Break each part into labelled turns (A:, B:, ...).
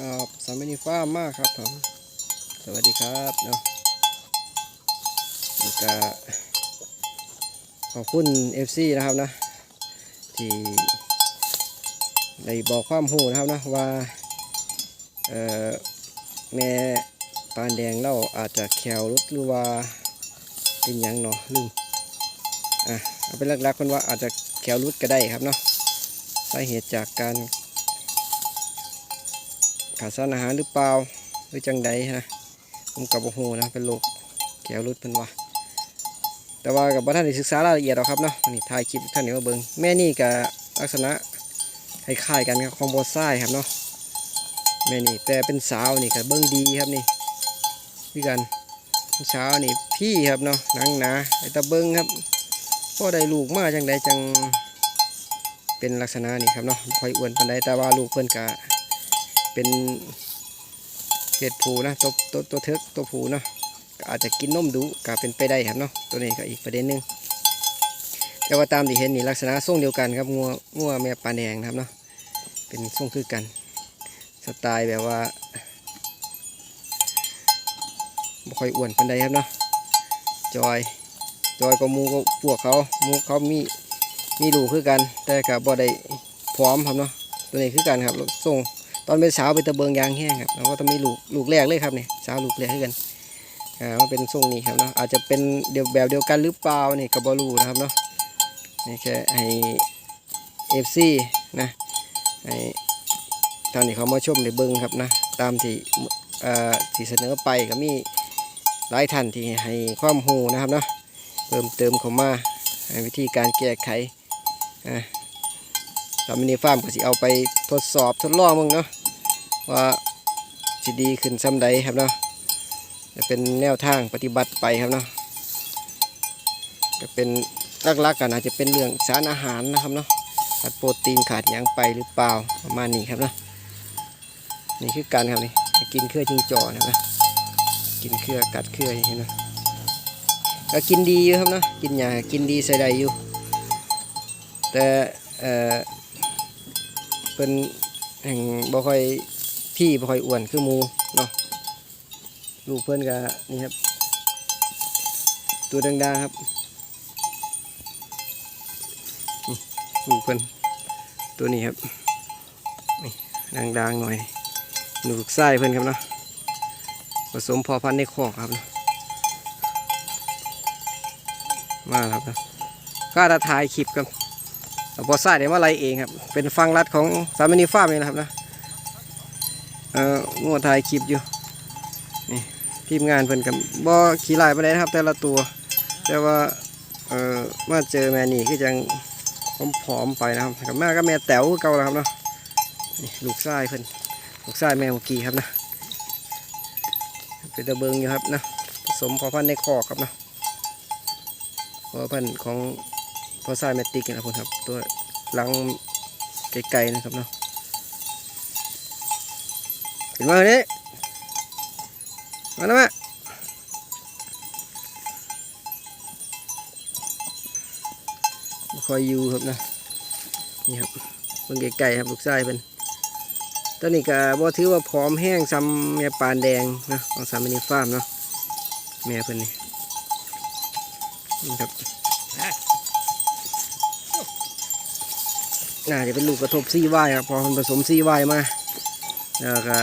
A: กับสามินีฟ้ามากครับผมสวัสดีครับเนาะก็ขอบคุณ FC นะครับนะ ที่ได้บอกความหูนะครับนะว่าแม่ปานแดงเราอาจจะแขวรุดหรือว่าเป็นยังเนาะลืมอะเอาเป็นหลักๆคนว่าอาจจะแขวรุดก็ได้ครับเนาะสาเหตุจากการ ขาดสารอาหารหรือเปล่าหรือจังใดนะผมกับโอ้โหนะเป็นโรคแก้วรุดเป็นว่าแต่ว่ากับท่านได้ศึกษารายละเอียดหรอกครับเนาะนี่ถ่ายคลิปท่านนี้มาเบิ่งแม่นี่กับลักษณะคล้ายๆกันกับคอมโบไซครับเนาะแม่นี่แต่เป็นสาวนี่กับเบิ่งดีครับนี่พี่กันเช้านี่พี่ครับเนาะนังหนาไอตะเบิ่งครับพ่อได้ลูกมาจังใดจังเป็นลักษณะนี่ครับเนาะคอยอ้วนปานใดแต่ว่าลูกเพิ่นกะ เป็นเพศผูนะตัวตัวตัวเทิกตัวผูเนาะอาจจะกินนมดุก็เป็นไปได้ครับเนาะตัวนี้ก็อีกประเด็นหนึงแต่ว่าตามที่เห็นนี่ลักษณะทรงเดียวกันครับงัวงัวแม่ปลาแดงนะครับเนาะเป็นทรงคือกัน สไตล์แบบว่าบ่ค่อยอ้วนปานใดครับเนาะจอยจอยก็มูก็พวกเขามูเขามีมีลูคือกัน แต่ก็บ่ได้พร้อมครับเนาะตัวนี้คือกันครับทรง ตอนเป็นสาวเป็นตะเบิงยางแห้งครับแล้วก็ต้องมีลูกลูกแรกเลยครับเนี่ยสาวลูกแรกให้กันอ่ามาเป็นทรงนี้ครับเนาะอาจจะเป็นเดียวแบบเดียวกันหรือเปล่านี่กับบอลูนะครับเนาะนี่แค่ให้เอฟซีนะให้ท่านที่เขามาชมในเบิงครับนะตามที่เอ่อที่เสนอไปก็มีหลายท่านที่ให้ความหูนะครับเนาะเพิ่มเติมเข้ามาวิธีการแก้ไขอ่าสามินีฟาร์มก็สิเอาไปทดสอบทดลองมึงเนาะ ว่าสิดีขึ้นซ้ำใดครับเนาะจะเป็นแนวทางปฏิบัติไปครับเนาะจะเป็นลักๆกกันอาจจะเป็นเรื่องสารอาหารนะครับเนาะขาดโปรตีนขาดหยังไปหรือเปล่าประมาณนี้ครับเนาะนี่คือการครับนี่กินเครือจิงจอนะครับกินเครือกัดเครืออย่างนี้นะก็กินดีอยู่ครับเนาะกินยากินดีใส่ได้อยู่ แต่เอ่อเป็นแห่งบ่ค่อย พี่บ่ค่อยอ้วนคือมูเนาะลูกเพื่อนก็นี่ครับ ตัวดังๆครับลูกเพื่อนตัวนี้ครับนี่ดังๆหน่อยลูกไส้เพื่อนครับเนาะผสมพอพันธุ์ในคอกครับนะมาครับนะก็จะถ่ายคลิปครับพอใส่ได้มาไรเองครับ เป็นฟังรัดของสามินีฟ้ามเองนะครับนะ เอ่องัวถ่ายคลิปอยู่นี่ทีมงานเพิ่นกับบ่ขี่ลายไปได้นะครับ แต่ละตัว แต่ว่าเอ่อมาเจอแม่นี่คือจังผอมๆไปนะครับกับแม่ก็แม่แต๋วเก่าแล้วครับเนาะนี่ลูกไส้เพิ่นลูกไส้แม่เมื่อกี้ครับนะเป็นตะเบิงอยู่ครับนะผสมพอพันธ์ในคอกครับนะพอพันธ์ของพอสายแมตติกนะครับผมครับ ตัวหลังไกลๆนะครับเนาะ เห็นมคนนี้มาแล้วแม่คอยอยู่ครับนะนี่ครับเพิ่งไกลๆครับลูกชายเป็นตอนนี้ก็บ่ถือว่าผอมแห้งซ้ำแม่ปานแดงนะของสามินิฟาร์มเนาะแม่เพิ่นนี่นี่ครับน่าจะเป็นลูกกระทบซีไวายครับพอมันผสมซีไวายมา แล้วก็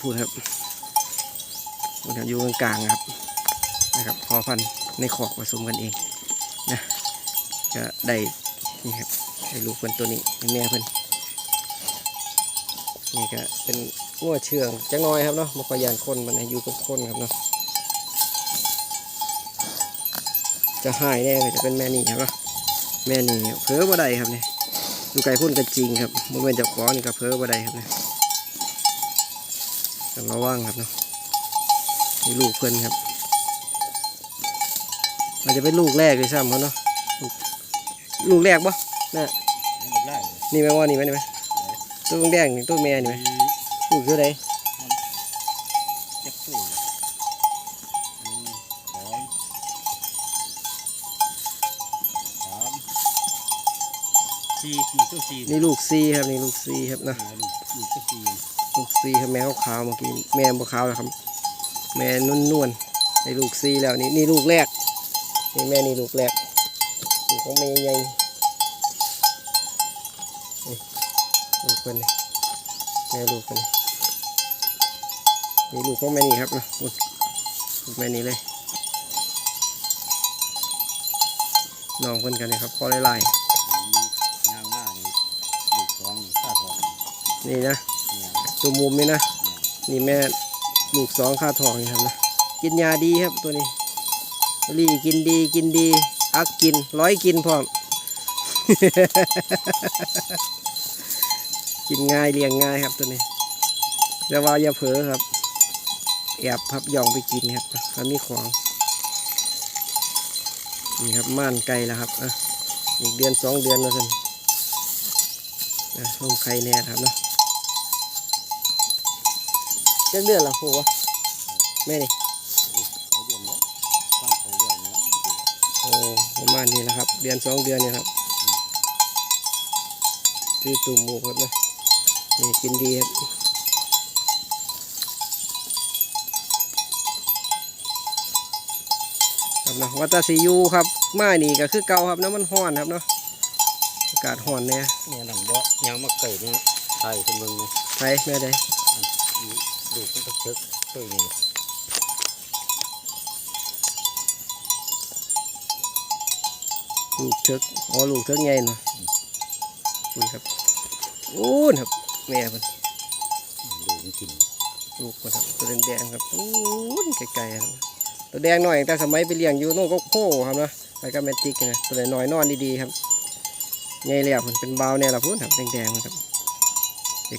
A: พูดครับพูดครับอยู่กลางๆครับนะครับพอพันในขอกผสมกันเองนะก็ได้นี่ครับได้ลูกเพิ่นตัวนี้แม่เพิ่นนี่ก็เป็นงัวเชื่องจังน้อยครับเนาะมกยานคนมันอยู่กับคนครับเนาะจะหายแน่เลยจะเป็นแม่นี่ครับแม่นี่เพ้อบ่ได้ครับเนี่ยดูไก่พ่นกันจริงครับโมเมนต์จับของนี่กับเพ้อบ่ได้ครับเนี่ย ต้องระวังครับเนาะนี่ลูกเพิ่นครับอาจจะเป็นลูกแรกเลยซ้ำเขาเนาะลูกลูกแรกปะน่ะ
B: ให้หมดได้เลย
A: นี่ไหมว่านี่ไหมนี่ไหมตัวแดงๆนี่ตัวแม่นี่ไหมลูกคืออะไร
B: เจ็บตู้เลยหนึ่งสองสามสี่สี่ตัวสี่
A: นี่ลูกซีครับนี่ลูกซีครับนะ
B: ลูกลูกตัวสี่
A: ลูกซีครับแม่ขาวเมื่อกี้แม่บ่ขาวแล้วครับ แม่นุ่นๆได้ลูกซีแล้วนี่นี่ลูกแรกนี่แม่นี่ลูกแรกลูกของแม่ใหญ่นี่ลูกเพิ่นนี่แม่ลูกเพิ่นนี่นี่ลูกของแม่นี่ครับนะลูกแม่นี่เลยน้องเพิ่นกันเลยครับพอไล่
B: ย
A: ๆนี่นะ ตัวมุมนี่นะ
B: นี่
A: แม่ลูกสองค่าทองนี่ครับนะ กินยาดีครับตัวนี้ลี่กินดีกินดี อักกิน ร้อยกินพร้อม กินง่ายเลี้ยงง่ายครับตัวนี้แต่ว่าอย่าเผลอครับ แอบพับย่องไปกินครับถ้ามีของนี่ครับม่านไก่แล้วครับอะอีกเดือนสองเดือนแล้วสินะลมไข่แน่ครับเนาะ จักเดือนละหัวแม่นี่
B: เขาเดือนเนาะบ้านเขาเดือนเนาะ
A: โอ้ประมาณนี้แหละครับ เดือนสองเดือนเนี่ยครับคือตุ่มหมูครับนะนี่กินดีครับครับนะวัตสียูครับมานี่ก็คือเก่าครับนะมันห้อนครับเนาะอากาศห้อนเนี่ย
B: เนี่ยหนังบ่ยางมาไก่เนี่ยไทยคนเมืองเนี่ย
A: ไปแม่ได้
B: ลูกมันตะเพิกเพิกนี่
A: ลูกเถิกอ๋อลูกเถิกใหญ่เนาะนี่ครับอู้นครับแม่เพิ่น
B: ลูกมันกิน
A: ลูกมันครับตัวแดงๆครับอู้นไกลๆครับตัวแดงหน่อยแต่สมัยไปเลี้ยงอยู่โน่นก็โค้ครับนะไปกับแมนติกนะตัวน้อยนอนดีๆครับใหญ่แล้วมันเป็นบาวเนี่ยละพุ่นครับแดงๆมันครับ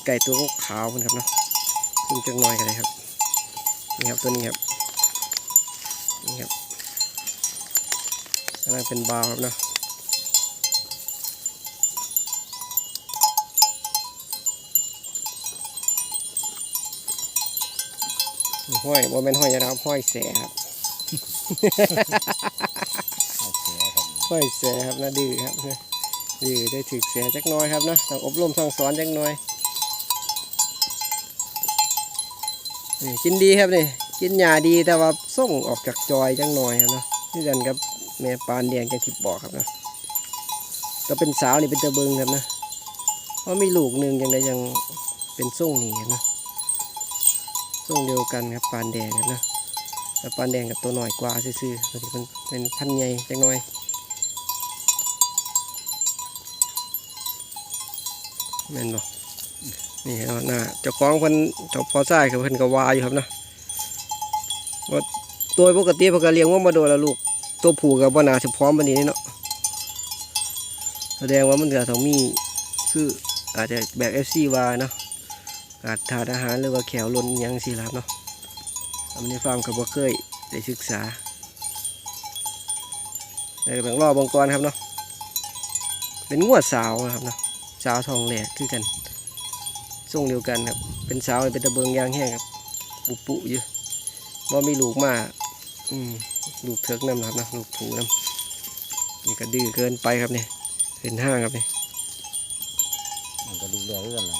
A: ไก่ตัวก็ขาวมันครับเนาะ ดูจังน้อยกันเลยครับนี่ครับตัวนี้ครับนี่ครับกำลังเป็นบาวครับเนาะห้อยบ่แม่นห้อยนะครับห้อยแสครับ
B: เอาเสียครับ
A: ห้อยแสครับนะดื้อครับนะดื้อได้ถึกแสจักหน้อยครับนะต้องอบรมสั่งสอนจักหน้อย กินดีครับนี่กินหญ้าดีแต่ว่าส่งออกจากจอยจังหน่อยครับนะนี่กันครับแม่ปานแดงจังทิบบอกครับนะก็เป็นสาวนี่เป็นตะเบิงครับนะเพราะมีลูกหนึ่งยังได้ยังเป็นส่งนี่ครับนะส่งเดียวกันครับปานแดงครับนะแต่ปานแดงกับตัวหน่อยกว่าซื่อๆตัวนี้มันเป็นพันใหญ่จังหน่อยแม่นบ่ นี่เอาหน้าเจ้าของเพิ่นเจ้าพอซ้ายกับเพิ่นก็วาอยู่ครับเนาะว่าโดยปกติเพิ่นก็เลี้ยงว่ามาโดนแล้วลูก ตัวผู้กับบ่านาสิพร้อมปานนี้เนาะแสดงว่ามันก็ต้องมีคืออาจจะแบบ FC วาเนาะขาดถาดอาหารหรือว่าแขวลนยังสิครับเนาะอันนี้ฟาร์มก็บ่เคยได้ศึกษาแต่งรอเบางก่อนครับเนาะเป็นงวดสาวนะครับเนาะสาวทองแหลกคือกัน ทรงเดียวกันครับ เป็นสาวเป็นตะเบิงยางแห้งครับ ปุปุอยู่ว่ามีลูกมาอืมลูกเถิกน้ำนะครับนะลูกผูน้ำนี่ก็ดื้อเกินไปครับเนี่ยเป็นห้างครับเนี่ย
B: มันก็ลูกแรกเรื่องอะไร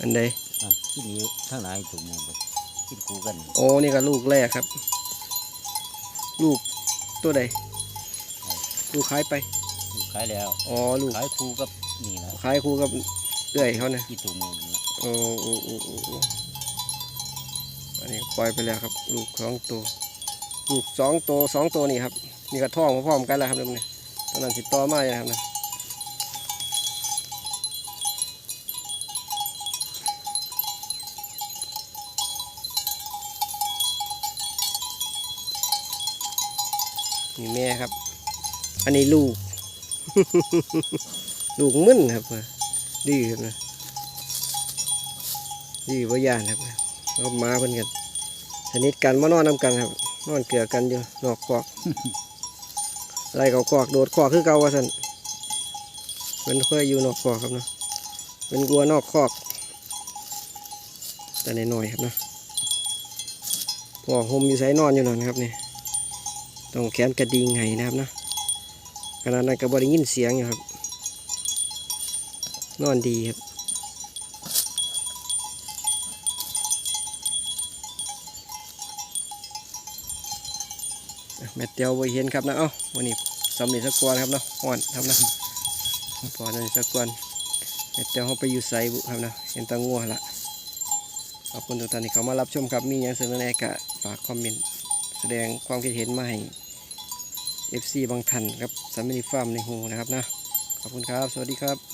A: อันใด
B: นั่นที่นี้ทั้งหลายถูกหมดเลยคิดคู่กัน
A: โอ้นี่ก็ลูกแรกครับ ลูกตัวใดลูกคล้ายไป
B: ลูกขายแล้ว
A: อ๋อ ลูก
B: ขายคู่กับนี่นะ
A: คล้ายคู่กับ เอื้อยเขานะ
B: ที่ถูกหมดนะ
A: โอ้โอ้โอ้โอ้โอ้อันนี้ปล่อยไปแล้วครับ ลูกสองตัว ลูกสองตัวสองตัวนี่ครับนี่ก็ท้องพร้อมๆกันแล้วครับนี่ตอนนั้นสิต่อมาอย่างครับนะนี่แม่ครับ อันนี้ลูก ลูกมึนครับ ดื้อครับนะยี่บ่ยานครับเอามาเพิ่นกันสนิทกันมานอนนำกันครับ นอนเกลือกันอยู่นอกคอกอะไรเขาคอกโดดคอกคือเก่าว่าสันเป็นเคยอยู่นอกคอกครับเนาะเป็นกัวนอกคอก แต่น้อยๆครับเนาะพอห่มอยู่ใส่นอนอยู่นั่นครับนี่ต้องแขนกระดิ่งไห้นะครับเนาะขนาดนั้นก็บ่ได้ยินเสียงอยู่ครับ นอนดีครับ แมตเตียวไปเห็นครับนะเอ้าวันนี้สำเร็จสักกวนครับเนาะอ่อนทำนะพอสำเร็จสักกวนแมตเตียวเขาไปอยู่ไซบุครับนะเห็นตางัวละขอบคุณทุกท่านที่เขามารับชมครับ มีอย่างเสนอแนะกะฝากคอมเมนต์แสดงความคิดเห็นมาให้ FC บางทันครับสามินิฟาร์มในหูนะครับนะ ขอบคุณครับ สวัสดีครับ